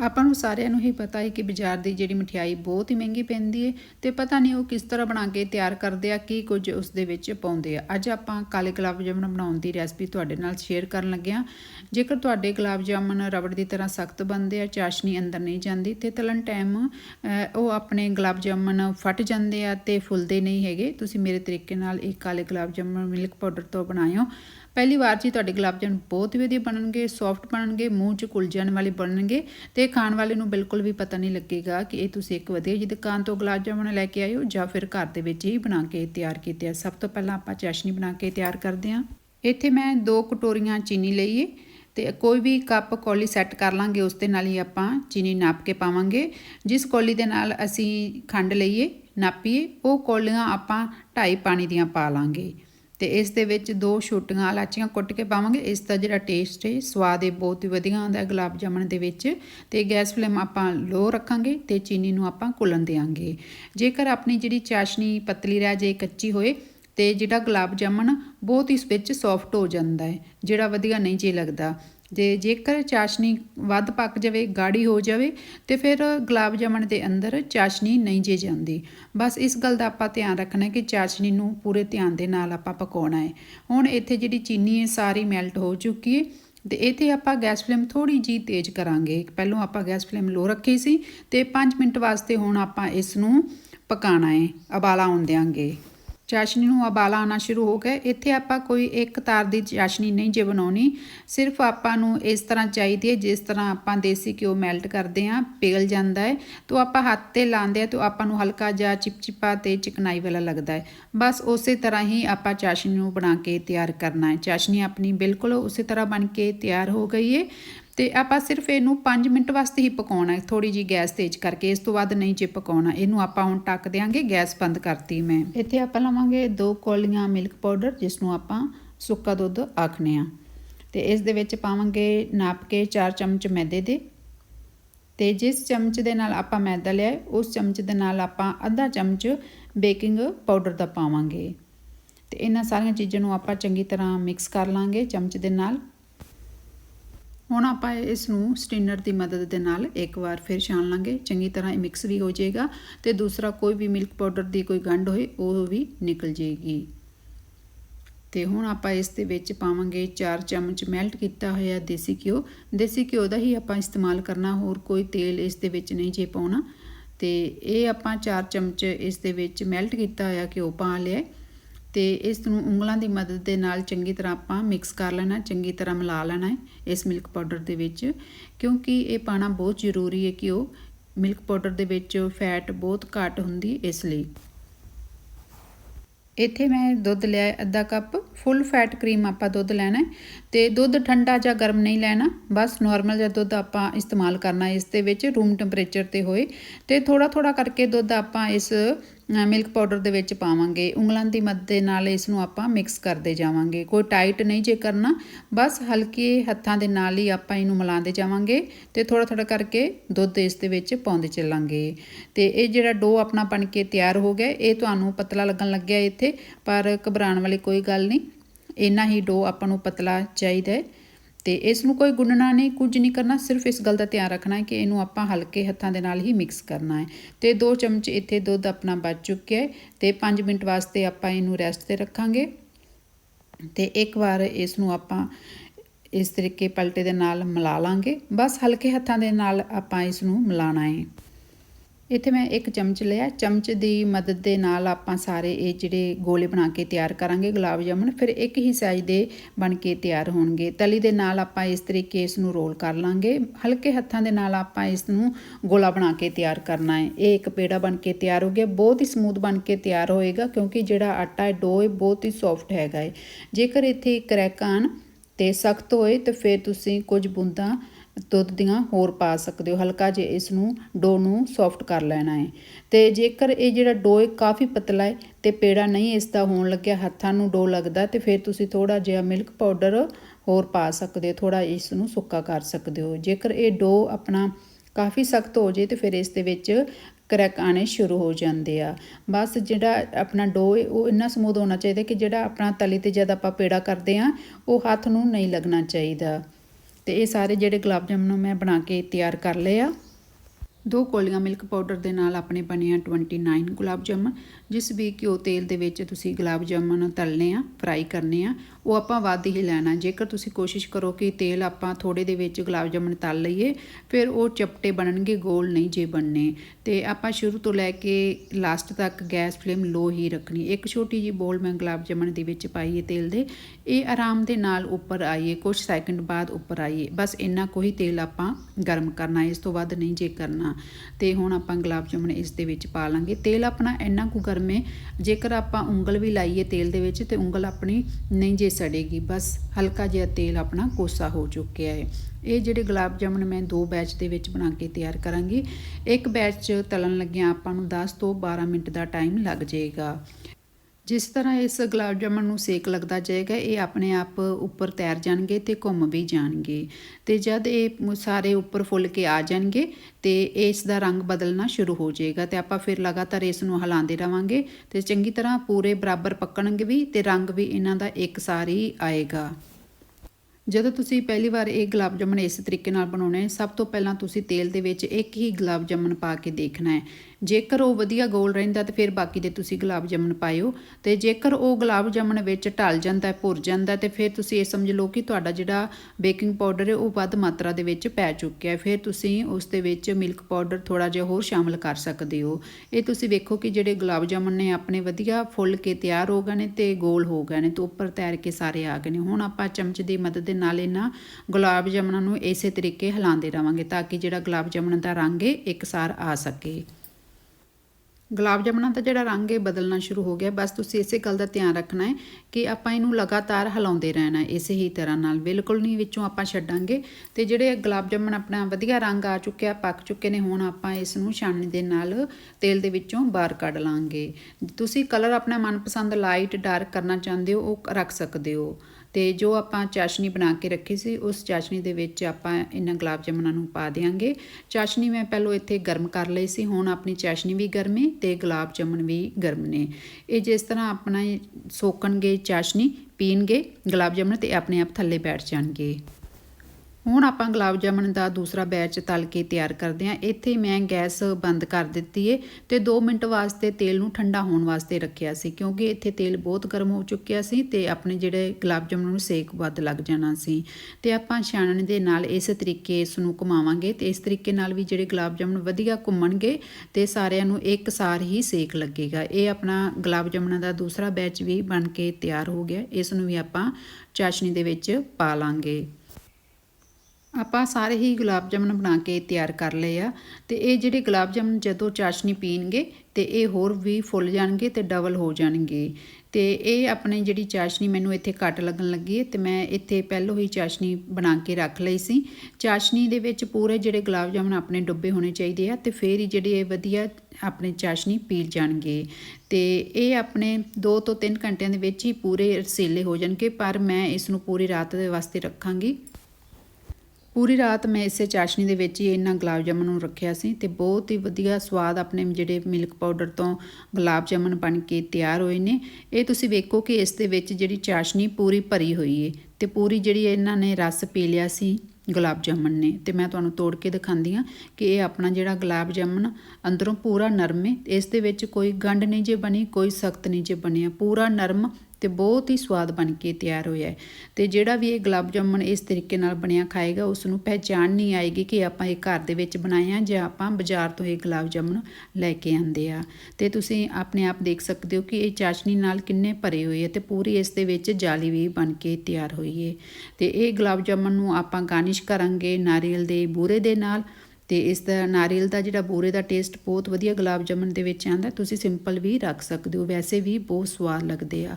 ਆਪਾਂ ਨੂੰ ਸਾਰਿਆਂ ਨੂੰ ਹੀ ਪਤਾ ਹੈ ਕਿ ਬਾਜ਼ਾਰ ਦੀ ਜਿਹੜੀ ਮਠਿਆਈ ਬਹੁਤ ਹੀ ਮਹਿੰਗੀ ਪੈਂਦੀ ਹੈ ਤੇ ਪਤਾ ਨਹੀਂ ਉਹ ਕਿਸ ਤਰ੍ਹਾਂ ਬਣਾ ਕੇ ਤਿਆਰ ਕਰਦੇ ਆ, ਕੀ ਕੁਝ ਉਸ ਦੇ ਵਿੱਚ ਪਾਉਂਦੇ ਆ। ਅੱਜ ਆਪਾਂ ਕਾਲੇ ਗੁਲਾਬ ਜਾਮੁਨ ਬਣਾਉਣ ਦੀ ਰੈਸਪੀ ਤੁਹਾਡੇ ਨਾਲ ਸ਼ੇਅਰ ਕਰਨ ਲੱਗੇ ਹਾਂ। ਜੇਕਰ ਤੁਹਾਡੇ ਗੁਲਾਬ ਜਾਮੁਨ ਰਬੜ ਦੀ ਤਰ੍ਹਾਂ ਸਖਤ ਬਣਦੇ ਆ, ਚਾਸ਼ਨੀ ਅੰਦਰ ਨਹੀਂ ਜਾਂਦੀ ਤੇ ਤਲਣ ਟਾਈਮ ਉਹ ਆਪਣੇ ਗੁਲਾਬ ਜਾਮੁਨ ਫਟ ਜਾਂਦੇ ਆ ਤੇ ਫੁੱਲਦੇ ਨਹੀਂ ਹੈਗੇ। ਤੁਸੀਂ ਮੇਰੇ ਤਰੀਕੇ ਨਾਲ ਇਹ ਕਾਲੇ ਗੁਲਾਬ ਜਾਮੁਨ ਮਿਲਕ ਪਾਊਡਰ ਤੋਂ ਬਣਾਇਓ ਪਹਿਲੀ ਵਾਰ 'ਚ ਹੀ ਤੁਹਾਡੇ ਗੁਲਾਬ ਜਾਮੁਨ ਬਹੁਤ ਹੀ ਵਧੀਆ ਬਣਨਗੇ ਸੌਫਟ ਬਣਨਗੇ, ਮੂੰਹ 'ਚ ਘੁਲ ਜਾਣ ਵਾਲੇ ਬਣਨਗੇ ਤੇ ਖਾਣ ਵਾਲੇ ਨੂੰ ਬਿਲਕੁਲ ਵੀ ਪਤਾ ਨਹੀਂ ਲੱਗੇਗਾ ਕਿ ਇਹ ਤੁਸੀਂ ਇੱਕ ਵਧੀਆ ਜਿਹੀ ਦੁਕਾਨ ਤੋਂ ਗੁਲਾਬ ਜਾਮੁਨ ਲੈ ਕੇ ਆਏ ਹੋ ਜਾਂ ਫਿਰ ਘਰ ਦੇ ਵਿੱਚ ਹੀ ਬਣਾ ਕੇ ਤਿਆਰ ਕੀਤੇ ਆ। ਸਭ ਤੋਂ ਪਹਿਲਾਂ ਆਪਾਂ ਚਾਸ਼ਨੀ ਬਣਾ ਕੇ ਤਿਆਰ ਕਰਦੇ ਹਾਂ। ਇੱਥੇ ਮੈਂ ਦੋ ਕਟੋਰੀਆਂ ਚੀਨੀ ਲਈ ਏ ਤੇ ਕੋਈ ਵੀ ਕੱਪ ਕੌਲੀ ਸੈੱਟ ਕਰ ਲਾਂਗੇ, ਉਸ ਦੇ ਨਾਲ ਹੀ ਆਪਾਂ ਚੀਨੀ ਨਾਪ ਕੇ ਪਾਵਾਂਗੇ। ਜਿਸ ਕੌਲੀ ਦੇ ਨਾਲ ਅਸੀਂ ਖੰਡ ਲਈਏ ਨਾਪੀਏ, ਉਹ ਕੌਲੀਆਂ ਆਪਾਂ ਢਾਈ ਪਾਣੀ ਦੀਆਂ ਪਾ ਲਾਂਗੇ। ਤੇ ਇਸ ਦੇ ਵਿੱਚ ਦੋ ਛੋਟੀਆਂ ਇਲਾਚੀਆਂ ਕੁੱਟ ਕੇ ਪਾਵਾਂਗੇ। ਇਸ ਦਾ ਜਿਹੜਾ ਟੇਸਟ ਹੈ ਸਵਾਦ ਹੈ ਬਹੁਤ ਹੀ ਵਧੀਆ ਆਉਂਦਾ ਹੈ ਗੁਲਾਬ ਜਾਮਣ ਦੇ ਵਿੱਚ। ਤੇ ਗੈਸ ਫਲੇਮ ਆਪਾਂ ਲੋ ਰੱਖਾਂਗੇ ਤੇ ਚੀਨੀ ਨੂੰ ਆਪਾਂ ਘੁਲਣ ਦੇਵਾਂਗੇ ਜੇਕਰ ਆਪਣੀ ਜਿਹੜੀ ਚਾਸ਼ਨੀ ਪਤਲੀ ਰਹਿ ਜੇ ਕੱਚੀ ਹੋਏ, ਤੇ ਜਿਹੜਾ ਗੁਲਾਬ ਜਾਮਣ ਬਹੁਤ ਹੀ ਵਿੱਚ ਸੌਫਟ ਹੋ ਜਾਂਦਾ ਹੈ, ਜਿਹੜਾ ਵਧੀਆ ਨਹੀਂ ਜੇ ਲੱਗਦਾ। ਜੇ ਜੇਕਰ ਚਾਸ਼ਨੀ ਵੱਧ ਪੱਕ ਜਾਵੇ ਗਾੜੀ ਹੋ ਜਾਵੇ, ਤੇ ਫਿਰ ਗੁਲਾਬ ਜਾਮਣ ਦੇ ਅੰਦਰ ਚਾਸ਼ਨੀ ਨਹੀਂ ਜੇ ਜਾਂਦੀ। ਬਸ ਇਸ ਗੱਲ ਦਾ ਆਪਾਂ ਧਿਆਨ ਰੱਖਣਾ ਕਿ ਚਾਸ਼ਨੀ ਨੂੰ ਪੂਰੇ ਧਿਆਨ ਦੇ ਨਾਲ ਆਪਾਂ ਪਕਾਉਣਾ ਹੈ। ਹੁਣ ਇੱਥੇ ਜਿਹੜੀ ਚੀਨੀ ਹੈ, ਸਾਰੀ ਮੈਲਟ ਹੋ ਚੁੱਕੀ ਹੈ ਤੇ ਇੱਥੇ ਆਪਾਂ ਗੈਸ ਫਲੇਮ ਥੋੜੀ ਜੀ ਤੇਜ਼ ਕਰਾਂਗੇ। ਪਹਿਲਾਂ ਆਪਾਂ ਗੈਸ ਫਲੇਮ ਲੋ ਰੱਖੀ ਸੀ ਤੇ 5 ਮਿੰਟ ਵਾਸਤੇ ਹੁਣ ਆਪਾਂ ਇਸ ਨੂੰ ਪਕਾਣਾ ਹੈ, ਉਬਾਲਾ ਆਉਣ ਦੇਾਂਗੇ ਚਾਸ਼ਨੀ ਨੂੰ ਉਬਾਲਾ ਆਉਣਾ ਸ਼ੁਰੂ ਹੋ ਗਿਆ ਇੱਥੇ ਆਪਾਂ ਕੋਈ ਇੱਕ ਤਾਰ ਦੀ ਚਾਸ਼ਨੀ ਨਹੀਂ ਜੇ ਬਣਾਉਣੀ। ਸਿਰਫ ਆਪਾਂ ਨੂੰ ਇਸ ਤਰ੍ਹਾਂ ਚਾਹੀਦੀ ਹੈ, ਜਿਸ ਤਰ੍ਹਾਂ ਆਪਾਂ ਦੇਸੀ ਘਿਓ ਮੈਲਟ ਕਰਦੇ ਆਂ ਪਿਘਲ ਜਾਂਦਾ ਹੈ। ਤੋਂ ਆਪਾਂ ਹੱਥ ਤੇ ਲਾਉਂਦੇ ਆ ਤਾਂ ਆਪਾਂ ਨੂੰ ਹਲਕਾ ਜਿਹਾ ਚਿਪਚਿਪਾ ਤੇ ਚਿਕਨਾਈ ਵਾਲਾ ਲੱਗਦਾ ਹੈ। ਬਸ ਉਸੇ ਤਰ੍ਹਾਂ ਹੀ ਆਪਾਂ ਚਾਸ਼ਨੀ ਨੂੰ ਬਣਾ ਕੇ ਤਿਆਰ ਕਰਨਾ ਹੈ। ਚਾਸ਼ਨੀ ਆਪਣੀ ਬਿਲਕੁਲ ਉਸੇ ਤਰ੍ਹਾਂ ਬਣ ਕੇ ਤਿਆਰ ਹੋ ਗਈ ਹੈ। ਤੇ ਆਪਾਂ ਸਿਰਫ ਇਹਨੂੰ 5 ਮਿੰਟ ਵਾਸਤੇ ਹੀ ਪਕਾਉਣਾ ਹੈ ਥੋੜੀ ਜੀ ਗੈਸ ਤੇਜ਼ ਕਰਕੇ। ਇਸ ਤੋਂ ਬਾਅਦ ਨਹੀਂ ਜੇ ਪਕਾਉਣਾ, ਇਹਨੂੰ ਆਪਾਂ ਹੁਣ ਟੱਕ ਦੇਾਂਗੇ ਗੈਸ ਬੰਦ ਕਰਤੀ ਮੈਂ। ਇੱਥੇ ਆਪਾਂ ਲਵਾਂਗੇ ਦੋ ਕੋਲੀਆਂ ਮਿਲਕ ਪਾਊਡਰ ਜਿਸ ਨੂੰ ਆਪਾਂ ਸੁੱਕਾ ਦੁੱਧ ਆਖਨੇ ਆ। ਤੇ ਇਸ ਦੇ ਵਿੱਚ ਪਾਵਾਂਗੇ ਨਾਪ ਕੇ 4 ਚਮਚ ਮੈਦੇ ਦੇ। ਤੇ ਜਿਸ ਚਮਚ ਦੇ ਨਾਲ ਆਪਾਂ ਮੈਦਾ ਲਿਆ ਉਸ ਚਮਚ ਦੇ ਨਾਲ ਆਪਾਂ ਅੱਧਾ ਚਮਚ ਬੇਕਿੰਗ ਪਾਊਡਰ ਦਾ ਪਾਵਾਂਗੇ। ਤੇ ਇਹਨਾਂ ਸਾਰੀਆਂ ਚੀਜ਼ਾਂ ਨੂੰ ਆਪਾਂ ਚੰਗੀ ਤਰ੍ਹਾਂ ਮਿਕਸ ਕਰ ਲਾਂਗੇ ਚਮਚ ਦੇ ਨਾਲ। ਹੁਣ ਆਪਾਂ ਇਸ ਨੂੰ ਸਟਿਨਰ ਦੀ ਮਦਦ ਦੇ ਨਾਲ ਇੱਕ ਵਾਰ ਫਿਰ ਛਾਣ ਲਾਂਗੇ। ਚੰਗੀ ਤਰ੍ਹਾਂ ਇਹ ਮਿਕਸ ਵੀ ਹੋ ਜਾਏਗਾ ਤੇ ਦੂਸਰਾ ਕੋਈ ਵੀ ਮਿਲਕ ਪਾਊਡਰ ਦੀ ਕੋਈ ਗੰਢ ਹੋਏ, ਉਹ ਵੀ ਨਿਕਲ ਜਾਏਗੀ। ਤੇ ਹੁਣ ਆਪਾਂ ਇਸ ਦੇ ਵਿੱਚ ਪਾਵਾਂਗੇ 4 ਚਮਚ ਮੈਲਟ ਕੀਤਾ ਹੋਇਆ ਦੇਸੀ ਘਿਓ। ਦੇਸੀ ਘਿਓ ਦਾ ਹੀ ਆਪਾਂ ਇਸਤੇਮਾਲ ਕਰਨਾ, ਹੋਰ ਕੋਈ ਤੇਲ ਇਸ ਦੇ ਵਿੱਚ ਨਹੀਂ ਜੇ ਪਾਉਣਾ। ਤੇ ਇਹ ਆਪਾਂ 4 ਚਮਚ ਇਸ ਦੇ ਵਿੱਚ ਮੈਲਟ ਕੀਤਾ ਹੋਇਆ ਘਿਓ ਪਾ ਲਿਆ। ਤੇ ਇਸ ਨੂੰ ਉਂਗਲਾਂ ਦੀ ਮਦਦ ਦੇ ਨਾਲ ਚੰਗੀ ਤਰ੍ਹਾਂ ਆਪਾਂ ਮਿਕਸ ਕਰ ਲੈਣਾ, ਚੰਗੀ ਤਰ੍ਹਾਂ ਮਿਲਾ ਲੈਣਾ ਹੈ ਇਸ ਮਿਲਕ ਪਾਊਡਰ ਦੇ ਵਿੱਚ। ਕਿਉਂਕਿ ਇਹ ਪਾਣਾ ਬਹੁਤ ਜ਼ਰੂਰੀ ਹੈ ਕਿ ਉਹ ਮਿਲਕ ਪਾਊਡਰ ਦੇ ਵਿੱਚ ਫੈਟ ਬਹੁਤ ਘੱਟ ਹੁੰਦੀ ਇਸ ਲਈ। ਇੱਥੇ ਮੈਂ ਦੁੱਧ ਲਿਆ ਅੱਧਾ ਕੱਪ ਫੁੱਲ ਫੈਟ ਕਰੀਮ ਆਪਾਂ ਦੁੱਧ ਲੈਣਾ ਤੇ ਦੁੱਧ ਠੰਡਾ ਜਾਂ ਗਰਮ ਨਹੀਂ ਲੈਣਾ, ਬਸ ਨਾਰਮਲ ਜਿਹਾ ਦੁੱਧ ਆਪਾਂ ਇਸਤੇਮਾਲ ਕਰਨਾ ਇਸ ਦੇ ਵਿੱਚ ਰੂਮ ਟੈਂਪਰੇਚਰ ਤੇ ਹੋਏ ਤੇ ਥੋੜਾ ਥੋੜਾ ਕਰਕੇ ਦੁੱਧ ਆਪਾਂ ਇਸ ਮਿਲਕ ਪਾਊਡਰ ਦੇ ਵਿੱਚ ਪਾਵਾਂਗੇ। ਉਂਗਲਾਂ ਦੀ ਮਦਦ ਦੇ ਨਾਲ ਇਸ ਨੂੰ ਆਪਾਂ ਮਿਕਸ ਕਰਦੇ ਜਾਵਾਂਗੇ। ਕੋਈ ਟਾਈਟ ਨਹੀਂ ਜੇ ਕਰਨਾ, ਬਸ ਹਲਕੇ ਹੱਥਾਂ ਦੇ ਨਾਲ ਹੀ ਆਪਾਂ ਇਹਨੂੰ ਮਿਲਾਉਂਦੇ ਜਾਵਾਂਗੇ ਤੇ ਥੋੜਾ ਥੋੜਾ ਕਰਕੇ ਦੁੱਧ ਇਸ ਦੇ ਵਿੱਚ ਪਾਉਂਦੇ ਚੱਲਾਂਗੇ। ਤੇ ਇਹ ਜਿਹੜਾ ਡੋ ਆਪਣਾ ਬਣ ਕੇ ਤਿਆਰ ਹੋ ਗਿਆ, ਇਹ ਤੁਹਾਨੂੰ ਪਤਲਾ ਲੱਗਣ ਲੱਗਿਆ ਇੱਥੇ, ਪਰ ਘਬਰਾਉਣ ਵਾਲੀ ਕੋਈ ਗੱਲ ਨਹੀਂ। ਇੰਨਾ ਹੀ ਡੋ ਆਪਾਂ ਨੂੰ ਪਤਲਾ ਚਾਹੀਦਾ ਹੈ। ਤੇ ਇਸ ਨੂੰ ਕੋਈ ਗੁੰਨਣਾ ਨਹੀਂ, ਕੁਝ ਨਹੀਂ ਕਰਨਾ, ਸਿਰਫ ਇਸ ਗੱਲ ਦਾ ਧਿਆਨ ਰੱਖਣਾ ਹੈ ਕਿ ਇਹਨੂੰ ਆਪਾਂ ਹਲਕੇ ਹੱਥਾਂ ਦੇ ਨਾਲ ਹੀ ਮਿਕਸ ਕਰਨਾ ਹੈ। ਤੇ 2 ਚਮਚ ਇੱਥੇ ਦੁੱਧ ਆਪਣਾ ਬਚ ਚੁੱਕਿਆ ਹੈ ਤੇ 5 ਮਿੰਟ ਵਾਸਤੇ ਆਪਾਂ ਇਹਨੂੰ ਰੈਸਟ ਤੇ ਰੱਖਾਂਗੇ। ਤੇ ਇੱਕ ਵਾਰ ਇਸ ਨੂੰ ਆਪਾਂ ਇਸ ਤਰੀਕੇ ਪਲਟੇ ਦੇ ਨਾਲ ਮਿਲਾ ਲਾਂਗੇ। ਬਸ ਹਲਕੇ ਹੱਥਾਂ ਦੇ ਨਾਲ ਆਪਾਂ ਇਸ ਨੂੰ ਮਿਲਾਣਾ ਹੈ। ਇੱਥੇ ਮੈਂ ਇੱਕ ਚਮਚ ਲਿਆ। ਚਮਚ ਦੀ ਮਦਦ ਦੇ ਨਾਲ ਆਪਾਂ ਸਾਰੇ ਇਹ ਜਿਹੜੇ ਗੋਲੇ ਬਣਾ ਕੇ ਤਿਆਰ ਕਰਾਂਗੇ, ਗੁਲਾਬ ਜਾਮਨ ਫਿਰ ਇੱਕ ਹੀ ਸਾਈਜ਼ ਦੇ ਬਣ ਕੇ ਤਿਆਰ ਹੋਣਗੇ। ਤਲੀ ਦੇ ਨਾਲ ਆਪਾਂ ਇਸ ਤਰੀਕੇ ਇਸ ਨੂੰ ਰੋਲ ਕਰ ਲਾਂਗੇ। ਹਲਕੇ ਹੱਥਾਂ ਦੇ ਨਾਲ ਆਪਾਂ ਇਸ ਨੂੰ ਗੋਲਾ ਬਣਾ ਕੇ ਤਿਆਰ ਕਰਨਾ ਹੈ। ਇਹ ਇੱਕ ਪੇੜਾ ਬਣ ਕੇ ਤਿਆਰ ਹੋ ਗਿਆ। ਬਹੁਤ ਹੀ ਸਮੂਥ ਬਣ ਕੇ ਤਿਆਰ ਹੋਏਗਾ, ਕਿਉਂਕਿ ਜਿਹੜਾ ਆਟਾ ਹੈ ਡੋ ਹੈ, ਬਹੁਤ ਹੀ ਸੌਫਟ ਹੈਗਾ ਹੈ। ਜੇਕਰ ਇੱਥੇ ਕਰੈਕ ਆਣ ਤੇ ਸਖਤ ਹੋਏ, ਤਾਂ ਫਿਰ ਤੁਸੀਂ ਕੁਝ ਬੂੰਦਾਂ ਦੁੱਧ ਦੀਆਂ ਹੋਰ ਪਾ ਸਕਦੇ ਹੋ। ਹਲਕਾ ਜੇ ਇਸ ਨੂੰ ਡੋ ਨੂੰ ਸੌਫਟ ਕਰ ਲੈਣਾ ਹੈ। ਤੇ ਜੇਕਰ ਇਹ ਜਿਹੜਾ ਡੋ ਹੈ ਕਾਫੀ ਪਤਲਾ ਹੈ ਤੇ ਪੇੜਾ ਨਹੀਂ ਇਸ ਦਾ ਹੋਣ ਲੱਗਿਆ, ਹੱਥਾਂ ਨੂੰ ਡੋ ਲੱਗਦਾ, ਤੇ ਫਿਰ ਤੁਸੀਂ ਥੋੜਾ ਜਿਹਾ ਮਿਲਕ ਪਾਊਡਰ ਹੋਰ ਪਾ ਸਕਦੇ ਹੋ ਥੋੜਾ ਇਸ ਨੂੰ ਸੁੱਕਾ ਕਰ ਸਕਦੇ ਹੋ। ਜੇਕਰ ਇਹ ਡੋ ਆਪਣਾ ਕਾਫੀ ਸਖਤ ਹੋ ਜੇ ਤੇ ਫਿਰ ਇਸ ਦੇ ਵਿੱਚ ਕਰੈਕ ਆਣੇ ਸ਼ੁਰੂ ਹੋ ਜਾਂਦੇ ਆ। ਬਸ ਜਿਹੜਾ ਆਪਣਾ ਡੋ ਹੈ, ਉਹ ਇੰਨਾ ਸਮੂਦ ਹੋਣਾ ਚਾਹੀਦਾ ਕਿ ਜਿਹੜਾ ਆਪਣਾ ਤਲੀ ਤੇ ਜਦ ਆਪਾਂ ਪੇੜਾ ਕਰਦੇ ਆ ਉਹ ਹੱਥ ਨੂੰ ਨਹੀਂ ਲੱਗਣਾ ਚਾਹੀਦਾ। ਤੇ ਇਹ ਸਾਰੇ ਜਿਹੜੇ ਗੁਲਾਬ ਜਾਮਨ ਮੈਂ ਬਣਾ ਕੇ ਤਿਆਰ ਕਰ ਲਏ ਆ। ਦੋ ਕੋਲੀਆਂ ਮਿਲਕ ਪਾਊਡਰ ਦੇ ਨਾਲ ਆਪਣੇ ਬਣੇ ਆ 29 ਗੁਲਾਬ ਜਾਮਨ ਜਿਸ ਵੀ ਘਿਓ ਤੇਲ ਦੇ ਵਿੱਚ ਤੁਸੀਂ ਗੁਲਾਬ ਜਾਮਨ ਤਲਨੇ ਆ ਫਰਾਈ ਕਰਨੇ ਆ, ਉਹ ਆਪਾਂ ਵੱਧ ਹੀ ਲੈਣਾ। ਜੇਕਰ ਤੁਸੀਂ ਕੋਸ਼ਿਸ਼ ਕਰੋ ਕਿ ਤੇਲ ਆਪਾਂ ਥੋੜੇ ਦੇ ਵਿੱਚ ਗੁਲਾਬ ਜਾਮਨ ਤਲ ਲਈਏ, ਫਿਰ ਉਹ ਚਪਟੇ ਬਣਨਗੇ, ਗੋਲ ਨਹੀਂ ਜੇ ਬਣਨੇ। ਤੇ ਆਪਾਂ ਸ਼ੁਰੂ ਤੋਂ ਲੈ ਕੇ ਲਾਸਟ ਤੱਕ ਗੈਸ ਫਲੇਮ ਲੋ ਹੀ ਰੱਖਣੀ। ਇੱਕ ਛੋਟੀ ਜੀ ਬੋਲ ਮੈਂ ਗੁਲਾਬ ਜਾਮਨ ਦੇ ਵਿੱਚ ਪਾਈਏ ਤੇਲ ਦੇ। ਇਹ ਆਰਾਮ ਦੇ ਨਾਲ ਉੱਪਰ ਆਈਏ ਕੁਝ ਸੈਕਿੰਡ ਬਾਅਦ ਉੱਪਰ ਆਈਏ। ਬਸ ਇੰਨਾ ਕੋਈ ਤੇਲ ਆਪਾਂ ਗਰਮ ਕਰਨਾ, ਇਸ ਤੋਂ ਵੱਧ ਨਹੀਂ ਜੇ ਕਰਨਾ। ਤੇ ਹੁਣ ਆਪਾਂ ਗੁਲਾਬ ਜਾਮਨ ਇਸ ਦੇ ਵਿੱਚ ਪਾ ਲਾਂਗੇ। ਤੇਲ ਆਪਣਾ ਇੰਨਾ ਕੁ ਗਰਮ ਜੇਕਰ ਆਪਾਂ ਉਂਗਲ ਵੀ ਲਾਈਏ ਤੇਲ ਦੇ ਵਿੱਚ ਤੇ ਉਂਗਲ ਆਪਣੀ ਨਹੀਂ ਜੇ ਸੜੇਗੀ, ਬਸ ਹਲਕਾ ਜਿਹਾ ਤੇਲ ਆਪਣਾ ਕੋਸਾ ਹੋ ਚੁੱਕਿਆ ਹੈ ਇਹ ਜਿਹੜੇ ਗੁਲਾਬ ਜਾਮਨ ਮੈਂ ਦੋ ਬੈਚ ਦੇ ਵਿੱਚ ਬਣਾ ਕੇ ਤਿਆਰ ਕਰਾਂਗੀ। ਇੱਕ ਬੈਚ 'ਚ ਤਲਣ ਲੱਗਿਆ ਆਪਾਂ ਨੂੰ 10 ਤੋਂ 12 ਮਿੰਟ ਦਾ ਟਾਈਮ ਲੱਗ ਜਾਏਗਾ। ਜਿਸ ਤਰ੍ਹਾਂ ਇਸ ਗੁਲਾਬ ਜਾਮਣ ਨੂੰ ਸੇਕ ਲੱਗਦਾ ਜਾਏਗਾ, ਇਹ ਆਪਣੇ ਆਪ ਉੱਪਰ ਤੈਰ ਜਾਣਗੇ ਤੇ ਘੁੰਮ ਵੀ ਜਾਣਗੇ। ਤੇ ਜਦ ਇਹ ਸਾਰੇ ਉੱਪਰ ਫੁੱਲ ਕੇ ਆ ਜਾਣਗੇ, ਤੇ ਇਸ ਦਾ ਰੰਗ ਬਦਲਣਾ ਸ਼ੁਰੂ ਹੋ ਜਾਏਗਾ ਤੇ ਆਪਾਂ ਫਿਰ ਲਗਾਤਾਰ ਇਸ ਨੂੰ ਹਿਲਾਉਂਦੇ ਰਵਾਂਗੇ ਤੇ ਚੰਗੀ ਤਰ੍ਹਾਂ ਪੂਰੇ ਬਰਾਬਰ ਪੱਕਣਗੇ ਵੀ ਤੇ ਰੰਗ ਵੀ ਇਹਨਾਂ ਦਾ ਇੱਕਸਾਰ ਹੀ ਆਏਗਾ। ਜਦੋਂ ਤੁਸੀਂ ਪਹਿਲੀ ਵਾਰ ਇਹ ਗੁਲਾਬ ਜਾਮਨ ਇਸ ਤਰੀਕੇ ਨਾਲ ਬਣਾਉਣੇ, ਸਭ ਤੋਂ ਪਹਿਲਾਂ ਤੁਸੀਂ ਤੇਲ ਦੇ ਵਿੱਚ ਇੱਕ ਹੀ ਗੁਲਾਬ ਜਾਮਨ ਪਾ ਕੇ ਦੇਖਣਾ ਹੈ। ਜੇਕਰ ਉਹ ਵਧੀਆ ਗੋਲ ਰਹਿੰਦਾ ਤੇ ਫਿਰ ਬਾਕੀ ਦੇ ਤੁਸੀਂ ਗੁਲਾਬ ਜਾਮਨ ਪਾਇਓ ਤੇ ਜੇਕਰ ਉਹ ਗੁਲਾਬ ਜਾਮਨ ਵਿੱਚ ਢਲ ਜਾਂਦਾ ਹੈ ਭੁਰ ਜਾਂਦਾ ਹੈ ਤੇ ਫਿਰ ਤੁਸੀਂ ਇਹ ਸਮਝ ਲਓ ਕਿ ਤੁਹਾਡਾ ਜਿਹੜਾ ਬੇਕਿੰਗ ਪਾਊਡਰ ਹੈ ਉਹ ਵੱਧ ਮਾਤਰਾ ਦੇ ਵਿੱਚ ਪੈ ਚੁੱਕਿਆ ਹੈ। ਫਿਰ ਤੁਸੀਂ ਉਸ ਦੇ ਵਿੱਚ ਮਿਲਕ ਪਾਊਡਰ ਥੋੜਾ ਜਿਹਾ ਹੋਰ ਸ਼ਾਮਲ ਕਰ ਸਕਦੇ ਹੋ। ਇਹ ਤੁਸੀਂ ਵੇਖੋ ਕਿ ਜਿਹੜੇ ਗੁਲਾਬ ਜਾਮਨ ਨੇ ਆਪਣੇ ਵਧੀਆ ਫੁੱਲ ਕੇ ਤਿਆਰ ਹੋ ਗਏ ਨੇ ਤੇ ਗੋਲ ਹੋ ਗਏ ਨੇ ਤੇ ਉੱਪਰ ਤੈਰ ਕੇ ਸਾਰੇ ਆ ਗਏ ਨੇ। ਹੁਣ ਆਪਾਂ ਚਮਚ ਦੀ ਮਦਦ ਦੇ ਨਾਲ ਇਹਨਾਂ ਗੁਲਾਬ ਜਾਮਨਾਂ ਨੂੰ ਇਸੇ ਤਰੀਕੇ ਹਿਲਾਉਂਦੇ ਰਵਾਂਗੇ ਤਾਂ ਕਿ ਜਿਹੜਾ ਗੁਲਾਬ ਜਾਮਨ ਦਾ ਰੰਗ ਹੈ ਇੱਕਸਾਰ ਆ ਸਕੇ। ਗੁਲਾਬ ਜਾਮਨਾਂ ਦਾ ਜਿਹੜਾ ਰੰਗ ਹੈ ਬਦਲਣਾ ਸ਼ੁਰੂ ਹੋ ਗਿਆ। ਬਸ ਤੁਸੀਂ ਇਸੇ ਗੱਲ ਦਾ ਧਿਆਨ ਰੱਖਣਾ ਹੈ ਕਿ ਆਪਾਂ ਇਹਨੂੰ ਲਗਾਤਾਰ ਹਿਲਾਉਂਦੇ ਰਹਿਣਾ ਇਸੇ ਹੀ ਤਰ੍ਹਾਂ ਨਾਲ। ਬਿਲਕੁਲ ਨਹੀਂ, ਵਿੱਚੋਂ ਆਪਾਂ ਛੱਡਾਂਗੇ। ਤੇ ਜਿਹੜੇ ਗੁਲਾਬ ਜਾਮਨ ਆਪਣਾ ਵਧੀਆ ਰੰਗ ਆ ਚੁੱਕਿਆ, ਪੱਕ ਚੁੱਕੇ ਨੇ, ਹੁਣ ਆਪਾਂ ਇਸ ਨੂੰ ਛਾਣਨੀ ਦੇ ਨਾਲ ਤੇਲ ਦੇ ਵਿੱਚੋਂ ਬਾਹਰ ਕੱਢ ਲਾਂਗੇ। ਤੁਸੀਂ ਕਲਰ ਆਪਣਾ ਮਨਪਸੰਦ ਲਾਈਟ ਡਾਰਕ ਕਰਨਾ ਚਾਹੁੰਦੇ ਹੋ, ਉਹ ਰੱਖ ਸਕਦੇ ਹੋ। ਤੇ ਜੋ ਆਪਾਂ ਚਾਸ਼ਨੀ ਬਣਾ ਕੇ ਰੱਖੀ ਸੀ, ਉਸ ਚਾਸ਼ਨੀ ਦੇ ਵਿੱਚ ਆਪਾਂ ਇਹਨਾਂ ਗੁਲਾਬ ਜਾਮਨਾਂ ਨੂੰ ਪਾ ਦੇਾਂਗੇ ਚਾਸ਼ਨੀ ਮੈਂ ਪਹਿਲਾਂ ਇੱਥੇ ਗਰਮ ਕਰ ਲਈ ਸੀ, ਹੁਣ ਆਪਣੀ ਚਾਸ਼ਨੀ ਵੀ ਗਰਮ ਹੈ ਤੇ ਗੁਲਾਬ ਜਾਮਨ ਵੀ ਗਰਮ ਨੇ। ਇਹ ਜਿਸ ਤਰ੍ਹਾਂ ਆਪਣਾ ਸੋਕਣਗੇ ਚਾਸ਼ਨੀ, ਪੀਣਗੇ ਗੁਲਾਬ ਜਾਮਨ ਤੇ ਆਪਣੇ ਆਪ ਥੱਲੇ ਬੈਠ ਜਾਣਗੇ। ਹੁਣ ਆਪਾਂ ਗੁਲਾਬ ਜਾਮਨ ਦਾ ਦੂਸਰਾ ਬੈਚ ਤਲ ਕੇ ਤਿਆਰ ਕਰਦੇ ਹਾਂ। ਇੱਥੇ ਮੈਂ ਗੈਸ ਬੰਦ ਕਰ ਦਿੱਤੀ ਏ ਤੇ 2 ਮਿੰਟ ਵਾਸਤੇ ਤੇਲ ਨੂੰ ਠੰਡਾ ਹੋਣ ਵਾਸਤੇ ਰੱਖਿਆ ਸੀ ਕਿਉਂਕਿ ਇੱਥੇ ਤੇਲ ਬਹੁਤ ਗਰਮ ਹੋ ਚੁੱਕਿਆ ਸੀ ਤੇ ਆਪਣੇ ਜਿਹੜੇ ਗੁਲਾਬ ਜਾਮਨ ਨੂੰ ਸੇਕ ਵੱਧ ਲੱਗ ਜਾਣਾ ਸੀ। ਤੇ ਆਪਾਂ ਛਾਣਨ ਦੇ ਨਾਲ ਇਸ ਤਰੀਕੇ ਇਸ ਨੂੰ ਘੁਮਾਵਾਂਗੇ ਤੇ ਇਸ ਤਰੀਕੇ ਨਾਲ ਵੀ ਜਿਹੜੇ ਗੁਲਾਬ ਜਾਮਨ ਵਧੀਆ ਘੁੰਮਣਗੇ ਤੇ ਸਾਰਿਆਂ ਨੂੰ ਇੱਕ ਸਾਰ ਹੀ ਸੇਕ ਲੱਗੇਗਾ। ਇਹ ਆਪਣਾ ਗੁਲਾਬ ਜਾਮਨਾਂ ਦਾ ਦੂਸਰਾ ਬੈਚ ਵੀ ਬਣ ਕੇ ਤਿਆਰ ਹੋ ਗਿਆ। ਇਸ ਨੂੰ ਵੀ ਆਪਾਂ ਚਾਸ਼ਨੀ ਦੇ ਵਿੱਚ ਪਾ ਲਾਂਗੇ। ਆਪਾਂ ਸਾਰੇ ਹੀ ਗੁਲਾਬ ਜਾਮਨ ਬਣਾ ਕੇ ਤਿਆਰ ਕਰ ਲਏ ਆ ਤੇ ਇਹ ਜਿਹੜੇ ਗੁਲਾਬ ਜਾਮਨ ਜਦੋਂ ਚਾਸ਼ਨੀ ਪੀਣਗੇ ਤੇ ਇਹ ਹੋਰ ਵੀ ਫੁੱਲ ਜਾਣਗੇ ਤੇ ਡਬਲ ਹੋ ਜਾਣਗੇ। ਤੇ ਇਹ ਆਪਣੀ ਜਿਹੜੀ ਚਾਸ਼ਨੀ ਮੈਨੂੰ ਇੱਥੇ ਘੱਟ ਲੱਗਣ ਲੱਗੀ ਹੈ ਤੇ ਮੈਂ ਇੱਥੇ ਪਹਿਲੋਂ ਹੀ ਚਾਸ਼ਨੀ ਬਣਾ ਕੇ ਰੱਖ ਲਈ ਸੀ। ਚਾਸ਼ਨੀ ਦੇ ਵਿੱਚ ਪੂਰੇ ਜਿਹੜੇ ਗੁਲਾਬ ਜਾਮਨ ਆਪਣੇ ਡੁੱਬੇ ਹੋਣੇ ਚਾਹੀਦੇ ਆ ਤੇ ਫੇਰ ਹੀ ਜਿਹੜੇ ਇਹ ਵਧੀਆ ਆਪਣੇ ਚਾਸ਼ਨੀ ਪੀ ਜਾਣਗੇ। ਤੇ ਇਹ ਆਪਣੇ 2 ਤੋਂ 3 ਘੰਟਿਆਂ ਦੇ ਵਿੱਚ ਹੀ ਪੂਰੇ ਰਸੀਲੇ ਹੋ ਜਾਣਗੇ ਪਰ ਮੈਂ ਇਸ ਨੂੰ ਪੂਰੀ ਰਾਤ ਦੇ ਵਾਸਤੇ ਰੱਖਾਂਗੀ। ਪੂਰੀ ਰਾਤ ਮੈਂ ਇਸੇ ਚਾਸ਼ਨੀ ਦੇ ਵਿੱਚ ਹੀ ਇਹਨਾਂ ਗੁਲਾਬ ਜਾਮਨ ਨੂੰ ਰੱਖਿਆ ਸੀ ਤੇ ਬਹੁਤ ਹੀ ਵਧੀਆ ਸਵਾਦ ਆਪਣੇ ਜਿਹੜੇ ਮਿਲਕ ਪਾਊਡਰ ਤੋਂ ਗੁਲਾਬ ਜਾਮਨ ਬਣ ਕੇ ਤਿਆਰ ਹੋਏ ਨੇ। ਇਹ ਤੁਸੀਂ ਵੇਖੋ ਕਿ ਇਸ ਦੇ ਵਿੱਚ ਜਿਹੜੀ ਚਾਸ਼ਨੀ ਪੂਰੀ ਭਰੀ ਹੋਈ ਏ ਤੇ ਪੂਰੀ ਜਿਹੜੀ ਇਹਨਾਂ ਨੇ ਰਸ ਪੀ ਲਿਆ ਸੀ ਗੁਲਾਬ ਜਾਮਨ ਨੇ। ਤੇ ਮੈਂ ਤੁਹਾਨੂੰ ਤੋੜ ਕੇ ਦਿਖਾਉਂਦੀ ਆ ਕਿ ਇਹ ਆਪਣਾ ਜਿਹੜਾ ਗੁਲਾਬ ਜਾਮਨ ਅੰਦਰੋਂ ਪੂਰਾ ਨਰਮ ਹੈ ਇਸ ਦੇ ਵਿੱਚ ਕੋਈ ਗੰਢ ਨਹੀਂ ਜੇ ਬਣੀ, ਕੋਈ ਸਖਤ ਨਹੀਂ ਜੇ ਬਣਿਆ। ਪੂਰਾ ਨਰਮ ਤੇ ਬਹੁਤ ਹੀ ਸਵਾਦ ਬਣ ਕੇ ਤਿਆਰ ਹੋਇਆ ਹੈ। ਤੇ ਜਿਹੜਾ ਵੀ ਇਹ ਗੁਲਾਬ ਜਾਮਨ ਇਸ ਤਰੀਕੇ ਨਾਲ ਬਣਿਆ ਖਾਏਗਾ ਉਸ ਨੂੰ ਪਹਿਚਾਨ ਨਹੀਂ ਆਏਗੀ ਕਿ ਆਪਾਂ ਇਹ ਘਰ ਦੇ ਵਿੱਚ ਬਣਾਏ ਆ ਜਾਂ ਆਪਾਂ ਬਾਜ਼ਾਰ ਤੋਂ ਇਹ ਗੁਲਾਬ ਜਾਮਨ ਲੈ ਕੇ ਆਂਦੇ ਆ। ਤੇ ਤੁਸੀਂ ਆਪਣੇ ਆਪ ਦੇਖ ਸਕਦੇ ਹੋ ਕਿ ਇਹ ਚਾਸ਼ਨੀ ਨਾਲ ਕਿੰਨੇ ਭਰੇ ਹੋਏ ਆ ਤੇ ਪੂਰੀ ਇਸ ਦੇ ਵਿੱਚ ਜਾਲੀ ਵੀ ਬਣ ਕੇ ਤਿਆਰ ਹੋਈ ਹੈ ਤੇ ਇਹ ਗੁਲਾਬ ਜਾਮਨ ਨੂੰ ਆਪਾਂ ਗਾਰਨਿਸ਼ ਕਰਾਂਗੇ ਨਾਰੀਅਲ ਦੇ ਬੂਰੇ ਦੇ ਨਾਲ। ਤੇ ਇਸ ਦਾ ਨਾਰੀਅਲ ਦਾ ਜਿਹੜਾ ਬੂਰੇ ਦਾ ਟੇਸਟ ਬਹੁਤ ਵਧੀਆ ਗੁਲਾਬ ਜਾਮਨ ਦੇ ਵਿੱਚ ਆਂਦਾ, ਤੁਸੀਂ ਸਿੰਪਲ ਵੀ ਰੱਖ ਸਕਦੇ ਹੋ, ਵੈਸੇ ਵੀ ਬਹੁਤ ਸਵਾਦ ਲੱਗਦੇ ਆ।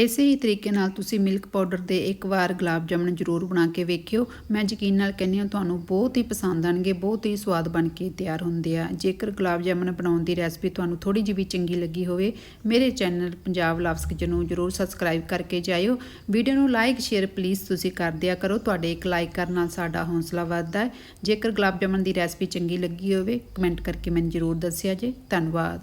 ਇਸੇ ਹੀ ਤਰੀਕੇ ਨਾਲ ਤੁਸੀਂ ਮਿਲਕ ਪਾਊਡਰ ਦੇ ਇੱਕ ਵਾਰ ਗੁਲਾਬ ਜਾਮਨ ਜ਼ਰੂਰ ਬਣਾ ਕੇ ਵੇਖਿਓ। ਮੈਂ ਯਕੀਨ ਨਾਲ ਕਹਿੰਦੀ ਹਾਂ, ਤੁਹਾਨੂੰ ਬਹੁਤ ਹੀ ਪਸੰਦ ਆਣਗੇ, ਬਹੁਤ ਹੀ ਸਵਾਦ ਬਣ ਕੇ ਤਿਆਰ ਹੁੰਦੇ ਆ। ਜੇਕਰ ਗੁਲਾਬ ਜਾਮਣ ਬਣਾਉਣ ਦੀ ਰੈਸਪੀ ਤੁਹਾਨੂੰ ਥੋੜੀ ਜਿਹੀ ਵੀ ਚੰਗੀ ਲੱਗੀ ਹੋਵੇ, ਮੇਰੇ ਚੈਨਲ ਪੰਜਾਬ ਲਵਸ ਕਿਚਨ ਨੂੰ ਜ਼ਰੂਰ ਸਬਸਕ੍ਰਾਈਬ ਕਰਕੇ ਜਾਇਓ। ਵੀਡੀਓ ਨੂੰ ਲਾਈਕ, ਸ਼ੇਅਰ ਪਲੀਜ਼ ਤੁਸੀਂ ਕਰ ਦਿਆ ਕਰੋ। ਤੁਹਾਡੇ ਇੱਕ ਲਾਈਕ ਕਰਨ ਨਾਲ ਸਾਡਾ ਹੌਸਲਾ ਵੱਧਦਾ ਹੈ। ਜੇਕਰ ਗੁਲਾਬ ਜਾਮਨ ਦੀ ਰੈਸਪੀ ਚੰਗੀ ਲੱਗੀ ਹੋਵੇ, ਕਮੈਂਟ ਕਰਕੇ ਮੈਨੂੰ ਜ਼ਰੂਰ ਦੱਸਿਆ ਜੇ। ਧੰਨਵਾਦ।